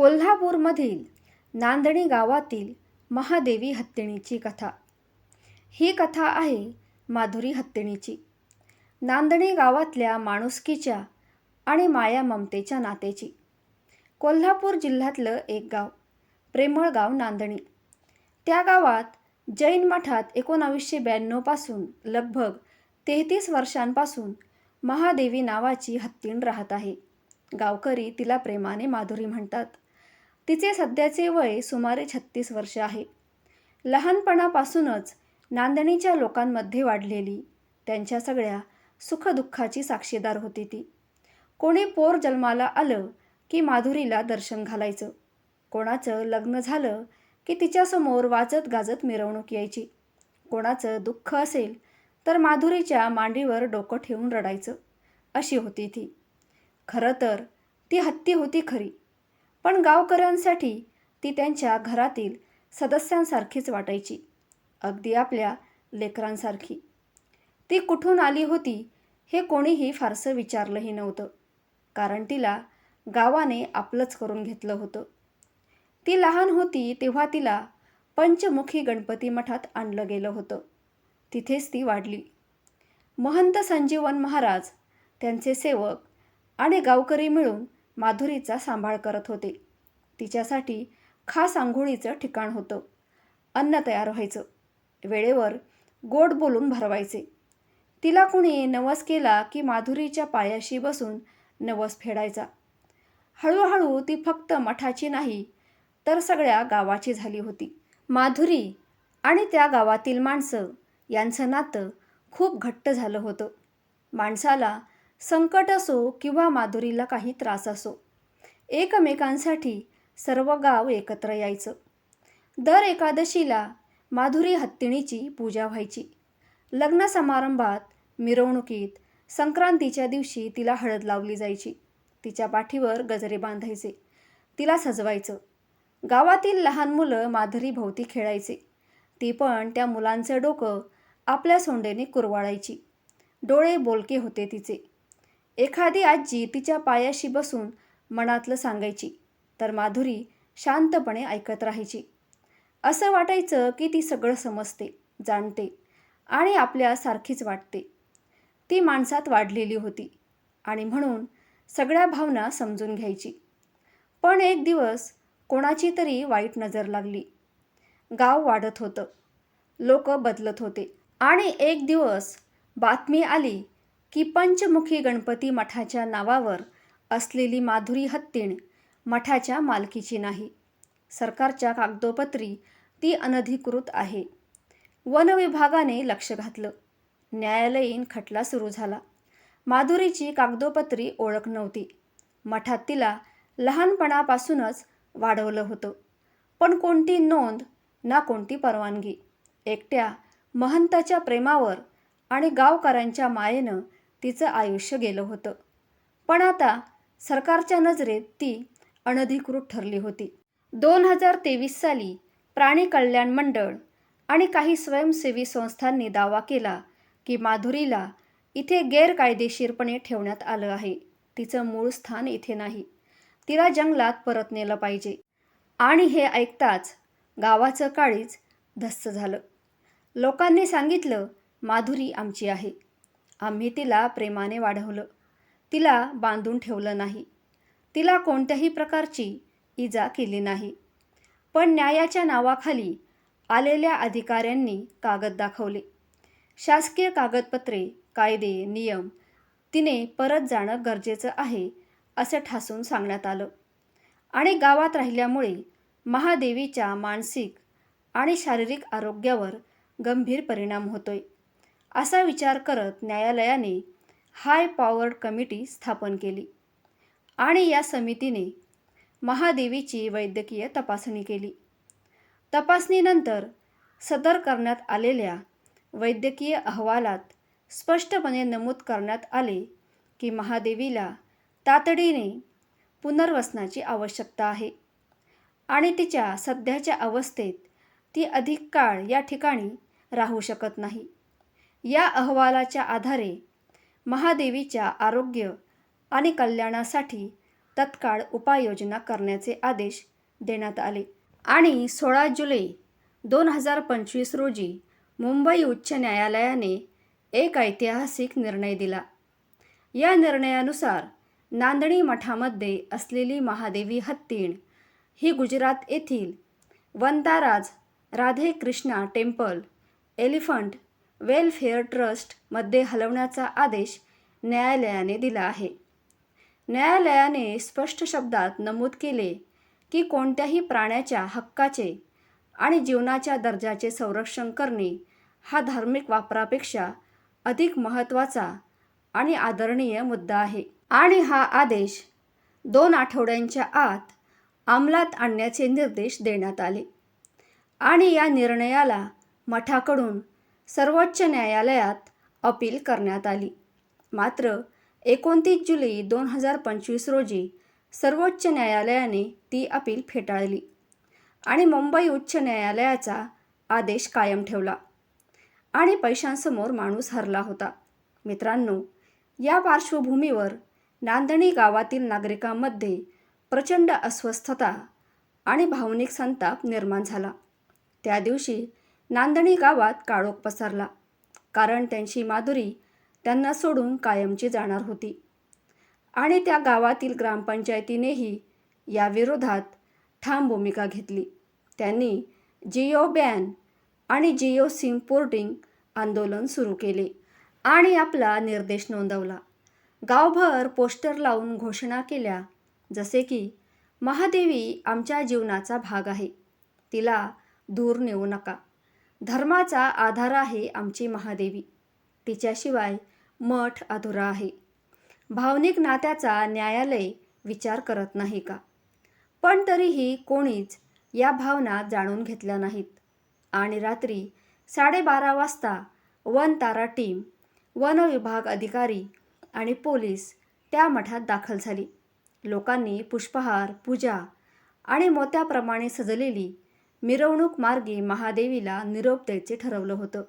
कोल्हापूरमधील नांदणी गावातील महादेवी हत्तीणीची कथा. ही कथा आहे माधुरी हत्तीणीची. नांदणी गावातल्या माणुसकीच्या आणि माया ममतेच्या नातेची कोल्हापूर जिल्ह्यातलं एक गाव प्रेमळ गाव नांदणी. त्या गावात जैन मठात एकोणावीसशे ब्याण्णवपासून लगभग तेहतीस वर्षांपासून महादेवी नावाची हत्तीण राहत आहे. गावकरी तिला प्रेमाने माधुरी म्हणतात. तिचे सध्याचे वय सुमारे छत्तीस वर्ष आहे. लहानपणापासूनच नांदणीच्या लोकांमध्ये वाढलेली त्यांच्या सगळ्या सुखदुःखाची साक्षीदार होती ती. कोणी पोर जन्माला आलं की माधुरीला दर्शन घालायचं. कोणाचं लग्न झालं की तिच्यासमोर वाजत गाजत मिरवणूक यायची. कोणाचं दुःख असेल तर माधुरीच्या मांडीवर डोकं ठेवून रडायचं अशी होती ती. खरं तर ती हत्ती होती खरी. पण गावकऱ्यांसाठी ती त्यांच्या घरातील सदस्यांसारखीच वाटायची. अगदी आपल्या लेकरांसारखी. ती कुठून आली होती हे कोणीही फारसं विचारलंही नव्हतं. कारण तिला गावाने आपलंच करून घेतलं होतं. ती लहान होती तेव्हा तिला पंचमुखी गणपती मठात आणलं गेलं होतं. तिथेच ती वाढली. महंत संजीवन महाराज त्यांचे सेवक आणि गावकरी मिळून माधुरीचा सांभाळ करत होते. तिच्यासाठी खास आंघोळीचं ठिकाण होतं. अन्न तयार व्हायचं. वेळेवर गोड बोलून भरवायचे. तिला कुणी नवस केला की माधुरीच्या पायाशी बसून नवस फेडायचा. हळूहळू ती फक्त मठाची नाही तर सगळ्या गावाची झाली होती. माधुरी आणि त्या गावातील माणसं यांचं नातं खूप घट्ट झालं होतं. माणसाला संकट असो किंवा माधुरीला काही त्रास असो एकमेकांसाठी सर्व गाव एकत्र यायचं. दर एकादशीला माधुरी हत्तीणीची पूजा व्हायची. लग्न समारंभात मिरवणुकीत संक्रांतीच्या दिवशी तिला हळद लावली जायची. तिच्या पाठीवर गजरे बांधायचे. तिला सजवायचं. गावातील लहान मुलं माधुरी भोवती खेळायचे. ती पण त्या मुलांचं डोकं आपल्या सोंडेने कुरवाळायची. डोळे बोलके होते तिचे. एखादी आजी तिच्या पायाशी बसून मनातलं सांगायची तर माधुरी शांतपणे ऐकत राहायची. असं वाटायचं की ती सगळं समजते जाणते आणि आपल्यासारखीच वाटते. ती माणसात वाढलेली होती आणि म्हणून सगळ्या भावना समजून घ्यायची. पण एक दिवस कोणाची तरी वाईट नजर लागली. गाव वाढत होतं. लोक बदलत होते आणि एक दिवस बातमी आली की पंचमुखी गणपती मठाच्या नावावर असलेली माधुरी हत्तीण मठाच्या मालकीची नाही. सरकारच्या कागदोपत्री ती अनधिकृत आहे. वन विभागाने लक्ष घातलं. न्यायालयीन खटला सुरू झाला. माधुरीची कागदोपत्री ओळख नव्हती. मठात तिला लहानपणापासूनच वाढवलं होतं. पण कोणती नोंद ना कोणती परवानगी? एकट्या महंताच्या प्रेमावर आणि गावकऱ्यांच्या मायेनं तिचं आयुष्य गेलं होतं. पण आता सरकारच्या नजरेत ती अनधिकृत ठरली होती. दोन हजार तेवीस साली प्राणी कल्याण मंडळ आणि काही स्वयंसेवी संस्थांनी दावा केला की माधुरीला इथे गैरकायदेशीरपणे ठेवण्यात आलं आहे. तिचं मूळ स्थान इथे नाही. तिला जंगलात परत नेलं पाहिजे. आणि हे ऐकताच गावाचं काळीच धस्स झालं. लोकांनी सांगितलं माधुरी आमची आहे. आम्ही तिला प्रेमाने वाढवलं. तिला बांधून ठेवलं नाही. तिला कोणत्याही प्रकारची इजा केली नाही. पण न्यायाच्या नावाखाली आलेल्या अधिकाऱ्यांनी कागद दाखवले. शासकीय कागदपत्रे कायदे नियम तिने परत जाणं गरजेचं आहे असं ठासून सांगण्यात आलं. आणि गावात राहिल्यामुळे महादेवीच्या मानसिक आणि शारीरिक आरोग्यावर गंभीर परिणाम होतोय. असा विचार करत न्यायालयाने हाय पॉवर्ड कमिटी स्थापन केली आणि या समितीने महादेवीची वैद्यकीय तपासणी केली. तपासणीनंतर सदर करण्यात आलेल्या वैद्यकीय अहवालात स्पष्टपणे नमूद करण्यात आले की महादेवीला तातडीने पुनर्वसनाची आवश्यकता आहे आणि तिच्या सध्याच्या अवस्थेत ती अधिक काळ या ठिकाणी राहू शकत नाही. या अहवालाच्या आधारे महादेवीच्या आरोग्य आणि कल्याणासाठी तत्काळ उपाययोजना करण्याचे आदेश देण्यात आले. आणि सोळा जुलै दोन हजार पंचवीस रोजी मुंबई उच्च न्यायालयाने एक ऐतिहासिक निर्णय दिला. या निर्णयानुसार नांदणी मठामध्ये असलेली महादेवी हत्तीण ही गुजरात येथील वंताराज Radhe Krishna temple elephant welfare ट्रस्टमध्ये हलवण्याचा आदेश न्यायालयाने दिला आहे. न्यायालयाने स्पष्ट शब्दात नमूद केले की कोणत्याही प्राण्याच्या हक्काचे आणि जीवनाच्या दर्जाचे संरक्षण करणे हा धार्मिक वापरापेक्षा अधिक महत्त्वाचा आणि आदरणीय मुद्दा आहे. आणि हा आदेश दोन आठवड्यांच्या आत अंमलात आणण्याचे निर्देश देण्यात आले. आणि या निर्णयाला मठाकडून सर्वोच्च न्यायालयात अपील करण्यात आली. मात्र एकोणतीस जुलै दोन हजार पंचवीस रोजी सर्वोच्च न्यायालयाने ती अपील फेटाळली आणि मुंबई उच्च न्यायालयाचा आदेश कायम ठेवला आणि पैशांसमोर माणूस हरला होता. मित्रांनो या पार्श्वभूमीवर नांदणी गावातील नागरिकांमध्ये प्रचंड अस्वस्थता आणि भावनिक संताप निर्माण झाला. त्या दिवशी नांदणी गावात काळोख पसरला. कारण त्यांची माधुरी त्यांना सोडून कायमची जाणार होती. आणि त्या गावातील ग्रामपंचायतीनेही या विरोधात ठाम भूमिका घेतली. त्यांनी जिओ बॅन आणि जिओ सिम पोर्टिंग आंदोलन सुरू केले आणि आपला निर्देश नोंदवला. गावभर पोस्टर लावून घोषणा केल्या जसे की महादेवी आमच्या जीवनाचा भाग आहे. तिला दूर नेऊ नका. धर्माचा आधार आहे आमची महादेवी. तिच्याशिवाय मठ अधुरा आहे. भावनिक नात्याचा न्यायालय विचार करत नाही का? पण तरीही कोणीच या भावना जाणून घेतल्या नाहीत. आणि रात्री साडेबारा वाजता वन तारा टीम वन विभाग अधिकारी आणि पोलीस त्या मठात दाखल झाली. लोकांनी पुष्पहार पूजा आणि मोत्याप्रमाणे सजलेली मिरवणूक मार्गे महादेवीला निरोप द्यायचे ठरवलं होतं.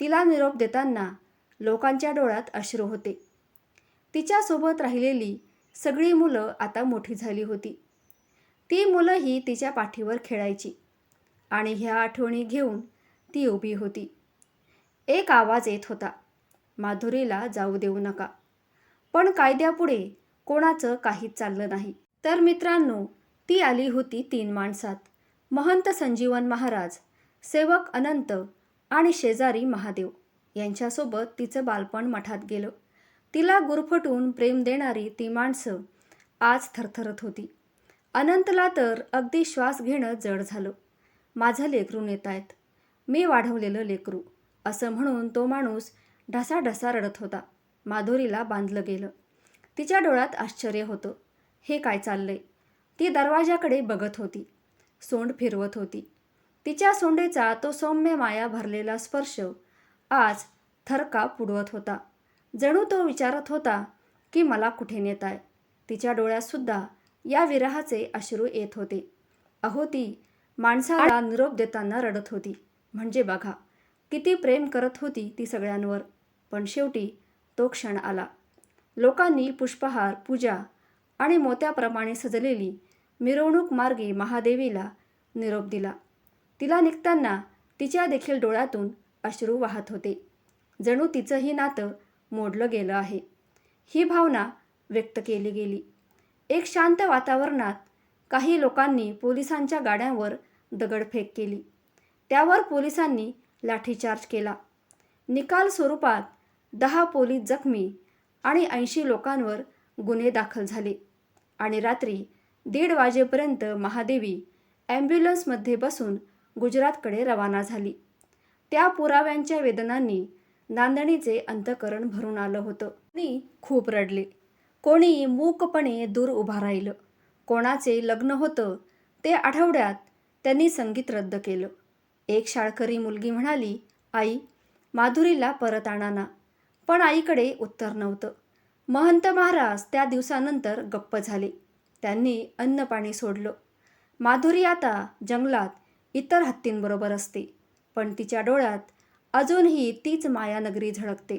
तिला निरोप देताना लोकांच्या डोळ्यात अश्रू होते. तिच्यासोबत राहिलेली सगळी मुलं आता मोठी झाली होती. ती मुलंही तिच्या पाठीवर खेळायची आणि ह्या आठवणी घेऊन ती उभी होती. एक आवाज येत होता माधुरीला जाऊ देऊ नका. पण कायद्यापुढे कोणाचं काहीच चाललं नाही. तर मित्रांनो ती आली होती तीन माणसात. महंत संजीवन महाराज सेवक अनंत आणि शेजारी महादेव यांच्यासोबत तिचं बालपण मठात गेलं. तिला गुरफटून प्रेम देणारी ती माणसं आज थरथरत होती. अनंतला तर अगदी श्वास घेणं जड झालं. माझं लेकरू नेत आहेत मी वाढवलेलं लेकरू असं म्हणून तो माणूस ढसाढसा रडत होता. माधुरीला बांधलं गेलं. तिच्या डोळ्यात आश्चर्य होतं. हे काय चाललंय? ती दरवाजाकडे बघत होती. सोंड फिरवत होती. तिच्या सोंडेचा तो सौम्य माया भरलेला स्पर्श आज थरका पुडवत होता. जणू तो विचारत होता की मला कुठे नेताय? तिच्या डोळ्यातसुद्धा या विरहाचे अश्रू येत होते. अहो ती माणसाला निरोप देताना रडत होती. म्हणजे बघा किती प्रेम करत होती ती सगळ्यांवर. पण शेवटी तो क्षण आला. लोकांनी पुष्पहार पूजा आणि मोत्याप्रमाणे सजलेली मिरवणूक मार्गे महादेवीला निरोप दिला. तिला निघताना तिच्या देखील डोळ्यातून अश्रू वाहत होते. जणू तिचंही नातं मोडलं गेलं आहे. ही भावना व्यक्त केली गेली. एक शांत वातावरणात काही लोकांनी पोलिसांच्या गाड्यांवर दगडफेक केली. त्यावर पोलिसांनी लाठीचार्ज केला. निकाल स्वरूपात दहा पोलीस जखमी आणि ऐंशी लोकांवर गुन्हे दाखल झाले आणि रात्री दीड वाजेपर्यंत महादेवी ॲम्ब्युलन्समध्ये बसून गुजरातकडे रवाना झाली. त्या पुराव्यांच्या वेदनांनी नांदणीचे अंतकरण भरून आलं होतं. मी खूप रडले. कोणी मूकपणे दूर उभा राहिलं. कोणाचे लग्न होतं ते आठवड्यात त्यांनी संगीत रद्द केलं. एक शाळकरी मुलगी म्हणाली आई माधुरीला परत आणा ना. पण आईकडे उत्तर नव्हतं. महंत महाराज त्या दिवसानंतर गप्प झाले. त्यांनी अन्नपाणी सोडलं. माधुरी आता जंगलात इतर हत्तींबरोबर असते पण तिच्या डोळ्यात अजूनही तीच मायानगरी झळकते.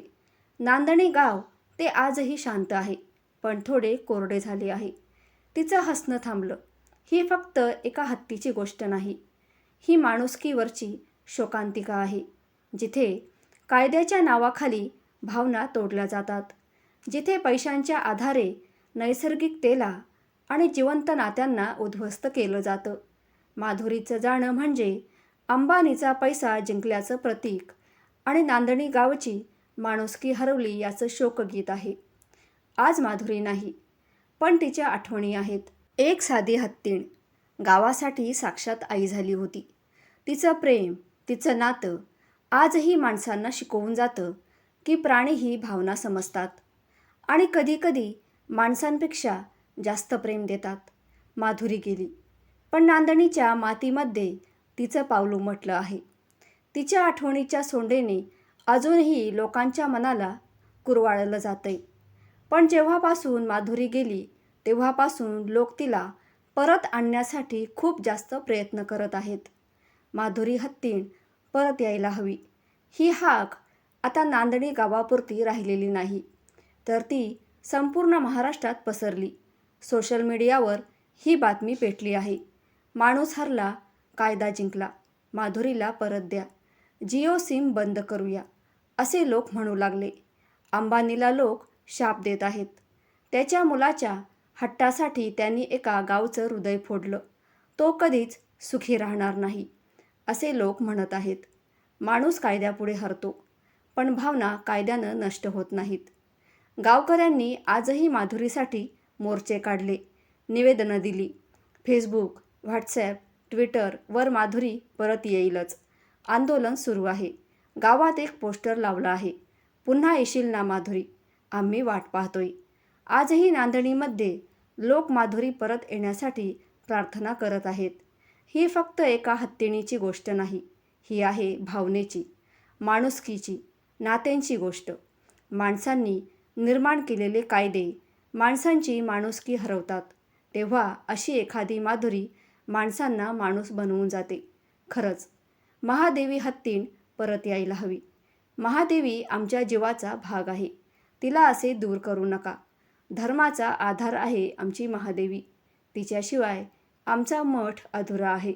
नांदणी गाव ते आजही शांत आहे पण थोडे कोरडे झाले आहे. तिचं हसणं थांबलं. ही फक्त एका हत्तीची गोष्ट नाही. ही माणुसकीवरची शोकांतिका आहे जिथे कायद्याच्या नावाखाली भावना तोडल्या जातात जिथे पैशांच्या आधारे नैसर्गिकतेला आणि जिवंत नात्यांना उद्ध्वस्त केलं जातं. माधुरीचं जाणं म्हणजे अंबानीचा पैसा जिंकल्याचं प्रतीक आणि नांदणी गावची माणुसकी हरवली याचं शोकगीत आहे. आज माधुरी नाही पण तिच्या आठवणी आहेत. एक साधी हत्तीण गावासाठी साक्षात आई झाली होती. तिचं प्रेम तिचं नातं आजही माणसांना शिकवून जातं की प्राणी ही भावना समजतात. आणि कधीकधी माणसांपेक्षा जास्त प्रेम देतात. माधुरी गेली. पण नांदणीच्या मातीमध्ये तिचं पाऊल उमटलं आहे. तिच्या आठवणीच्या सोंडेने अजूनही लोकांच्या मनाला कुरवाळलं जातंय. पण जेव्हापासून माधुरी गेली तेव्हापासून लोक तिला परत आणण्यासाठी खूप जास्त प्रयत्न करत आहेत. माधुरी हत्तीण परत यायला हवी. ही हाक आता नांदणी गावापुरती राहिलेली नाही. तर ती संपूर्ण महाराष्ट्रात पसरली. सोशल मीडियावर ही बातमी पेटली आहे. माणूस हरला कायदा जिंकला. माधुरीला परत द्या. जिओ सिम बंद करूया असे लोक म्हणू लागले. अंबानीला लोक शाप देत आहेत. त्याच्या मुलाच्या हट्टासाठी त्यांनी एका गावचं हृदय फोडलं. तो कधीच सुखी राहणार नाही असे लोक म्हणत आहेत. माणूस कायद्यापुढे हरतो पण भावना कायद्यानं नष्ट होत नाहीत. गावकऱ्यांनी आजही माधुरीसाठी मोर्चे काढले निवेदनं दिली. फेसबुक व्हॉट्सॲप ट्विटर वर माधुरी परत येईलच. आंदोलन सुरू आहे. गावात एक पोस्टर लावलं आहे. पुन्हा येशील ना माधुरी? आम्ही वाट पाहतोय. आजही नांदणीमध्ये लोक माधुरी परत येण्यासाठी प्रार्थना करत आहेत. ही फक्त एका हत्तीणीची गोष्ट नाही ही आहे भावनेची माणुसकीची नात्यांची गोष्ट. माणसांनी निर्माण केलेले कायदे माणसांची माणुसकी हरवतात. तेव्हा अशी एखादी माधुरी माणसांना माणूस बनवून जाते. खरंच महादेवी हत्तीण परत यायला हवी. महादेवी आमच्या जीवाचा भाग आहे. तिला असे दूर करू नका. धर्माचा आधार आहे आमची महादेवी. तिच्याशिवाय आमचा मठ अधुरा आहे.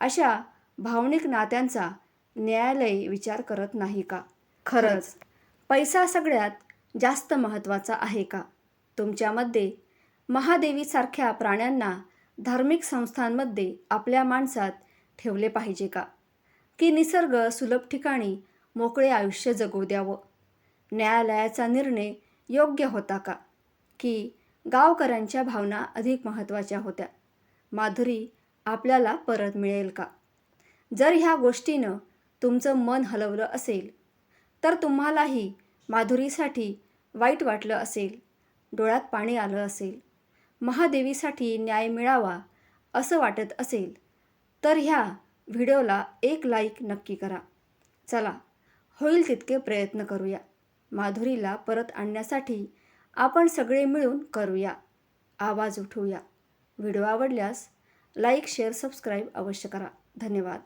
अशा भावनिक नात्यांचा न्यायालय विचार करत नाही का? खरंच पैसा सगळ्यात जास्त महत्त्वाचा आहे का? तुमच्यामध्ये महादेवीसारख्या प्राण्यांना धार्मिक संस्थांमध्ये आपल्या माणसात ठेवले पाहिजे का? की निसर्ग सुलभ ठिकाणी मोकळे आयुष्य जगू द्यावं? न्यायालयाचा निर्णय योग्य होता का? की गावकऱ्यांच्या भावना अधिक महत्त्वाच्या होत्या? माधुरी आपल्याला परत मिळेल का? जर ह्या गोष्टीनं तुमचं मन हलवलं असेल तर तुम्हालाही माधुरीसाठी वाईट वाटलं असेल. डोळ्यात पाणी आलं असेल. महादेवीसाठी न्याय मिळावा असं वाटत असेल तर ह्या व्हिडिओला एक लाईक नक्की करा. चला होईल तितके प्रयत्न करूया. माधुरीला परत आणण्यासाठी आपण सगळे मिळून करूया. आवाज उठवूया. व्हिडिओ आवडल्यास लाईक शेअर सबस्क्राईब अवश्य करा. धन्यवाद.